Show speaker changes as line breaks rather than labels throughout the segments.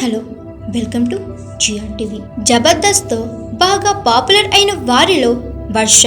Hello welcome to GR TV. జబర్దస్త్తో బాగా popular అయిన వారిలో వర్ష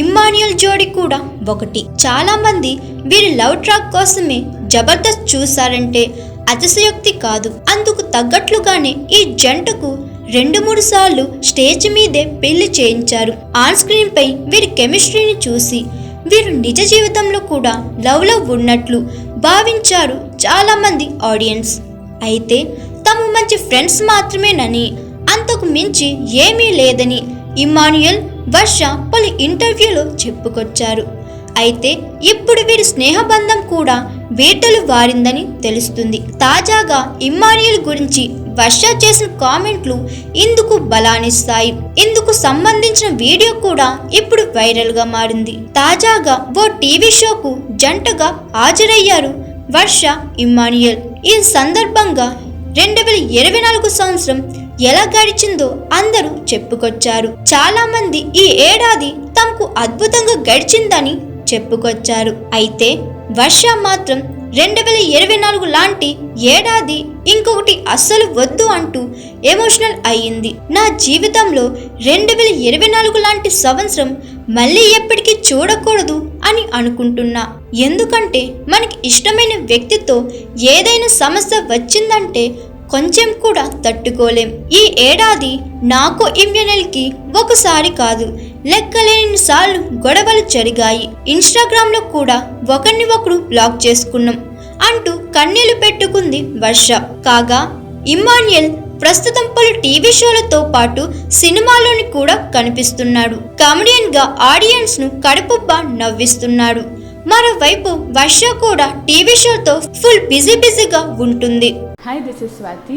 ఇమ్మాన్యుయల్ జోడి కూడా ఒకటి. చాలామంది వీరి లవ్ ట్రాక్ కోసమే జబర్దస్త్ చూశారంటే అతిశయోక్తి కాదు. అందుకు తగ్గట్లుగానే ఈ జంటకు రెండు మూడు సార్లు స్టేజ్ మీదే పెళ్ళి చేయించారు. ఆన్ స్క్రీన్ పై వీరి కెమిస్ట్రీని చూసి వీరు నిజ జీవితంలో కూడా లవ్లో ఉన్నట్లు భావించారు చాలామంది ఆడియన్స్. అయితే తాము మంచి ఫ్రెండ్స్ మాత్రమేనని అంతకు మించి ఏమీ లేదని ఇమాన్యుయల్ వర్ష పలు ఇంటర్వ్యూలో చెప్పుకొచ్చారు. అయితే ఇప్పుడు వీరి స్నేహబంధం కూడా వేటలు వారిందని తెలుస్తుంది. తాజాగా ఇమ్మాన్యుయల్ గురించి వర్ష చేసిన కామెంట్లు ఇందుకు బలానిస్తాయి ఇందుకు సంబంధించిన వీడియో కూడా ఇప్పుడు వైరల్గా మారింది. తాజాగా ఓ టీవీ షోకు జంటగా హాజరయ్యారు వర్ష ఇమ్మాన్యుయల్ ఈ సందర్భంగా రెండు వేల ఇరవై నాలుగు సంవత్సరం ఎలా గడిచిందో అందరూ చెప్పుకొచ్చారు. చాలా మంది ఈ ఏడాది తమకు అద్భుతంగా గడిచిందని చెప్పుకొచ్చారు. అయితే వర్ష మాత్రం రెండు వేల ఇరవై నాలుగు లాంటి ఏడాది ఇంకొకటి అస్సలు వద్దు అంటూ ఎమోషనల్ అయ్యింది. నా జీవితంలో రెండు వేల ఇరవై నాలుగు లాంటి సంవత్సరం మళ్ళీ ఎప్పటికీ చూడకూడదు అని అనుకుంటున్నా. ఎందుకంటే మనకి ఇష్టమైన వ్యక్తితో ఏదైనా సమస్య వచ్చిందంటే కొంచెం కూడా తట్టుకోలేం. ఈ ఏడాది నాకు ఇమ్యూనల్కి ఒకసారి కాదు లెక్కలేని సార్లు గొడవలు జరిగాయి. ఇన్స్టాగ్రామ్లో కూడా ఒకరిని ఒకరు బ్లాక్ చేసుకున్నాం అంటూ కన్నీళ్ళు పెట్టుకుంది వర్ష. కాగా ఇమాన్యుయల్ ప్రస్తుతం పలు టీవీ షోలతో పాటు సినిమాలోని కూడా కనిపిస్తున్నాడు. కామెడియన్గా ఆడియన్స్ను కడుపుబ్బా నవ్విస్తున్నాడు. మరోవైపు వర్ష కూడా టీవీ షోతో ఫుల్ బిజీ బిజీగా ఉంటుంది.
Hi this is Swathi